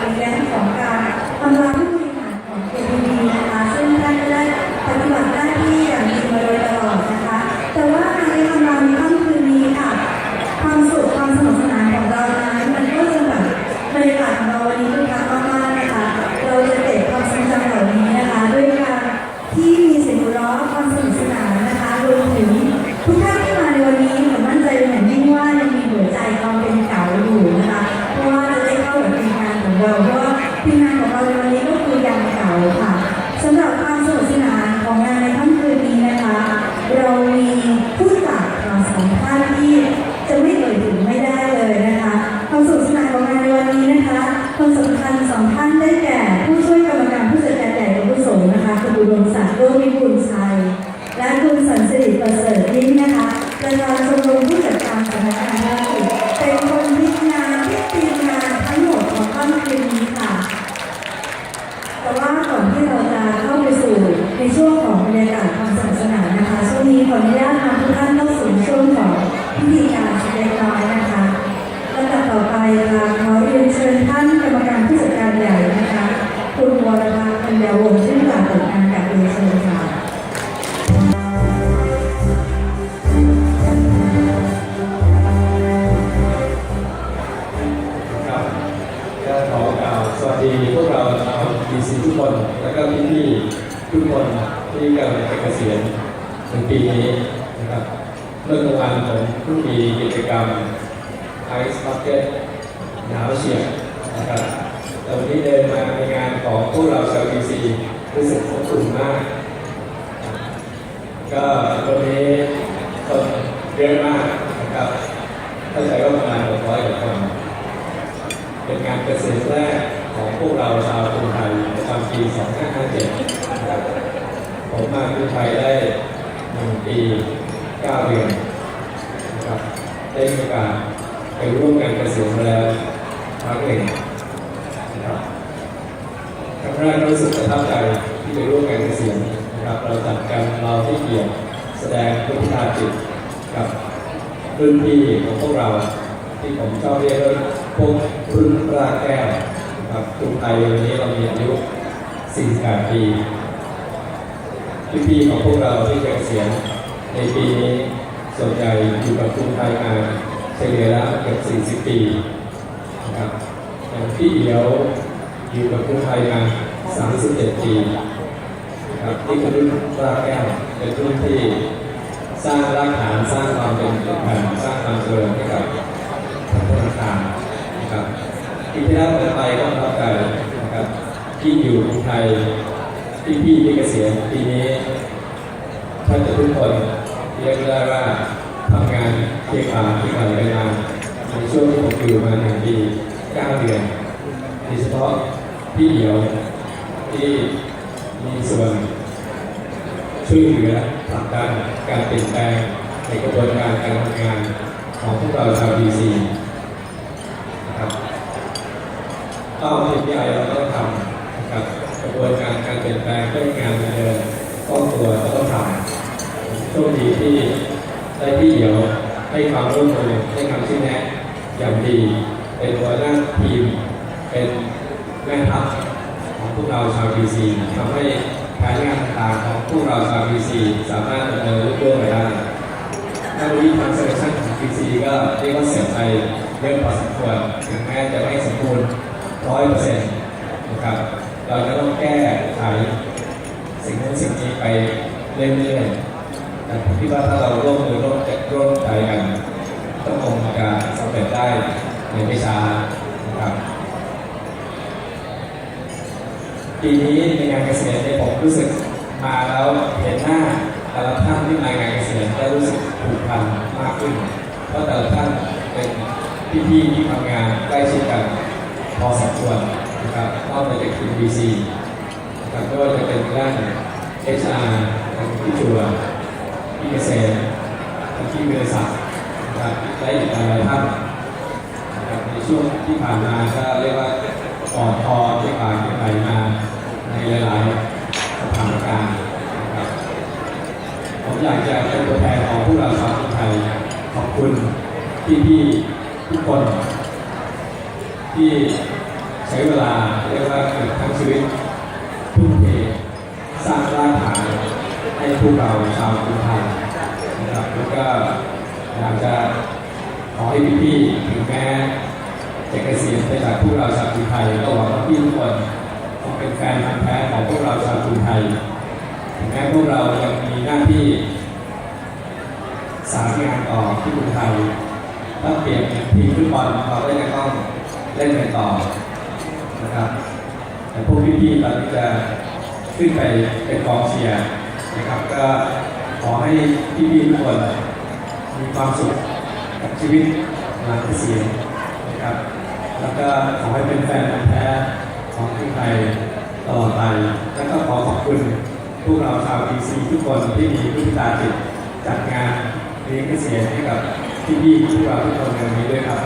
เป็นแรงของการทำงาน ทุกคนที่กำลังจะเกษียณในปีนี้นะครับเมื่อกลางวันผมเพิ่งมีกิจกรรมไอซ์บักเก็ตหนาวเฉียบนะครับแต่วันนี้เดินมาในงานของพวกเราชาวดีซีรู้สึกอบอุ่นมาก ก็วันนี้คนเยอะมากนะครับเข้าใจว่าประมาณ600กว่าคนเป็นงานเกษตรแรกของพวกเราชาวกรุงไทยประจำปี 2557 นะครับผมมากรุงไทยได้หนึ่งปี9เดือนนะครับได้มีโอกาสไปร่วมงานเกษตรมาแล้วครั้งหนึ่งนะครับครั้งแรกรู้สึกประทับใจที่ไปร่วมงานเกษียณนะครับเราจัดกันเราที่เกี่ยรติแสดงพุทธาจิตกับรุ่นพี่ของพวกเราที่ผมชอบเรียกว่าพวกรุ่นราแก้วนะครับกรุงไทยวันนี้เรามีอายุ 48 ปี พี่ๆของพวกเราที่เกษียณในปีนี้ส่วนใหญ่อยู่กับกรุงไทยมาเฉลี่ยแล้วเกือบ40 ปีนะครับอย่างพี่เดียวอยู่กับกรุงไทยมา 37 ปีนะครับนี่คือรุ่นรากแก้วเป็นรุ่นที่สร้างรากฐานสร้างความเป็นแผ่นสร้างความเจริญให้กับธนาคารนะครับปีที่แล้วผมไปก็ประทับใจนะครับที่อยู่กรุงไทย ที่พี่ที่เกษียณปีนี้ท่านจะทุกคนเรียกได้ว่าทำงานเคียงบ่าเคียงไหลไปมาในช่วงที่ผมอยู่มาหนึ่งปีเก้าเดือนโดยเฉพาะพี่เหี่ยวที่มีส่วนช่วยเหลือผลักดันการเปลี่ยนแปลงในกระบวนการการทำงานของพวกเราชาวดีซีนะครับเป้าที่พี่ไอเราต้องทำนะครับ กระบวนการการเปลี่ยนแปลงเพื่องานเดินต้องตัวเราต้องทำโชคดีที่ได้พี่เหี่ยวให้ความร่วมมือให้คำชี้แนะอย่างดี เป็นหัวหน้าทีม เป็นแม่ทัพของพวกเราชาวบีซีทำให้แผนงานต่างๆของพวกเราชาวบีซีสามารถดำเนินรุ่ร่วงไปได้ถ้าวันนี้ทางเซสชั่นของบีซีก็เรียกว่าเสียใจเยอะพอสมควรถึงแม้จะไม่สมบูรณ์ร้อยเปอร์เซ็นต์นะครับ เราจะต้องแก้ไขสิ่งนั้นสิ่งนี้ไปเรื่อยๆแต่ผมคิดว่าถ้าเราร่วมมือร่วมใจร่วมใจกันก็คงจะสำเร็จได้ในไม่ช้านะครับปีนี้ในงานเกษียณเนี่ยผมรู้สึกมาแล้วเห็นหน้าแต่ละท่านที่มางานเกษียณได้รู้สึกผูกพันมากขึ้น เพราะแต่ละท่านเป็นพี่ๆที่ทำงานใกล้ชิดกันพอสมควร นะครับนอกจากทีม BC นะครับไม่ว่าจะเป็นด้าน HR ทางพี่จัวพี่เกษตรทางพี่เวรศักดิ์นะครับและอีกหลายท่านนะครับในช่วงที่ผ่านมาก็เรียกว่ากอดคอที่ผ่านที่ไหลมาในหลายๆสถานการณ์นะครับผมอยากจะเป็นตัวแทนของพวกเราชาวไทยขอบคุณพี่ๆทุกคนที่ ใช้เวลาเรียกว่าเกือบทั้งชีวิตทุ่มเทสร้างรากฐานให้พวกเราชาวกรุงไทยนะครับแล้วก็อยากจะขอให้พี่ๆถึงแม้จะเกษียณไปจากพวกเราชาวกรุงไทยก็หวังว่าพี่ทุกคนคงเป็นแฟนพันธุ์แท้ของพวกเราชาวกรุงไทยถึงแม้พวกเรายังมีหน้าที่สารงานต่อที่กรุงไทยถ้าเปลี่ยนทีมฟุตบอลเราก็ยังต้องเล่นกันต่อ นะครับแต่พวกพี่ๆตอนนี้จะขึ้นไปเป็นกองเชียร์นะครับ ก็ขอให้พี่ๆทุกคนมีความสุขกับชีวิตหลังเกษียณนะครับ แล้วก็ขอให้เป็นแฟนแท้ของกรุงไทยตลอดไป แล้วก็ขอขอบคุณพวกเราชาวดีซีทุกคนที่มีพุทธตาจิตจัดงานเลี้ยงเกษียณให้กับพี่ๆพวกเราทุกคนในวันนี้ด้วยครับ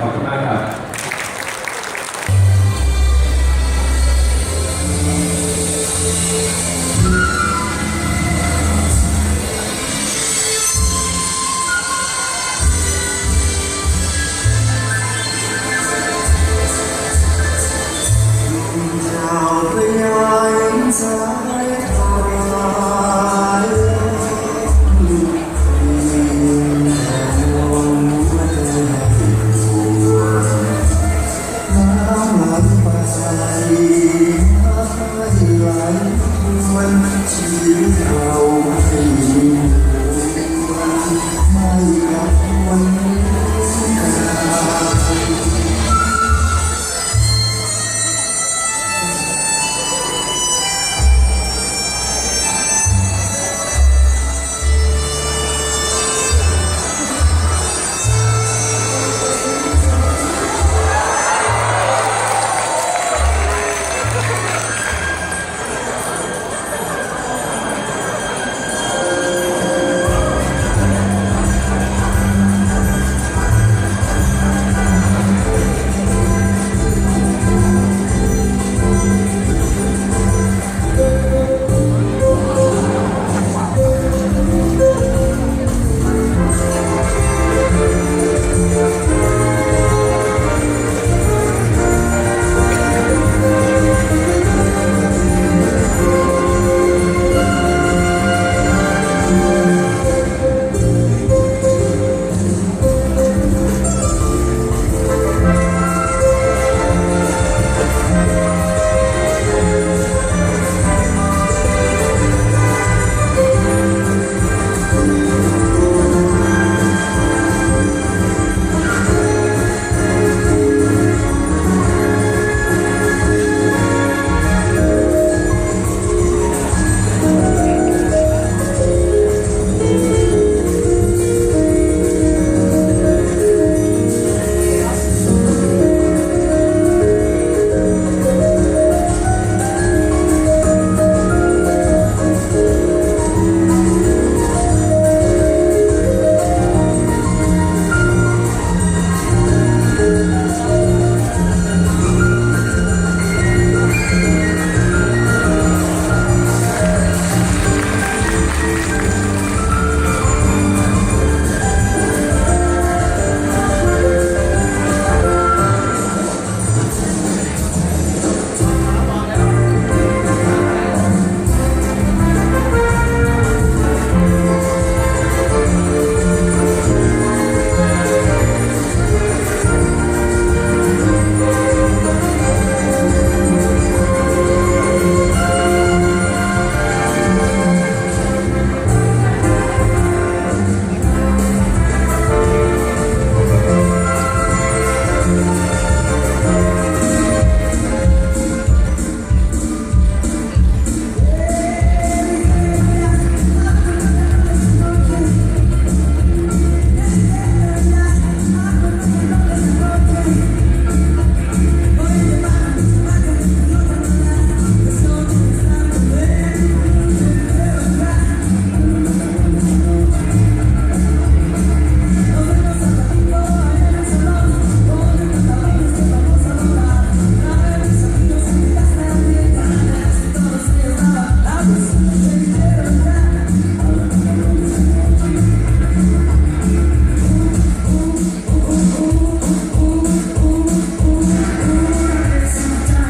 you.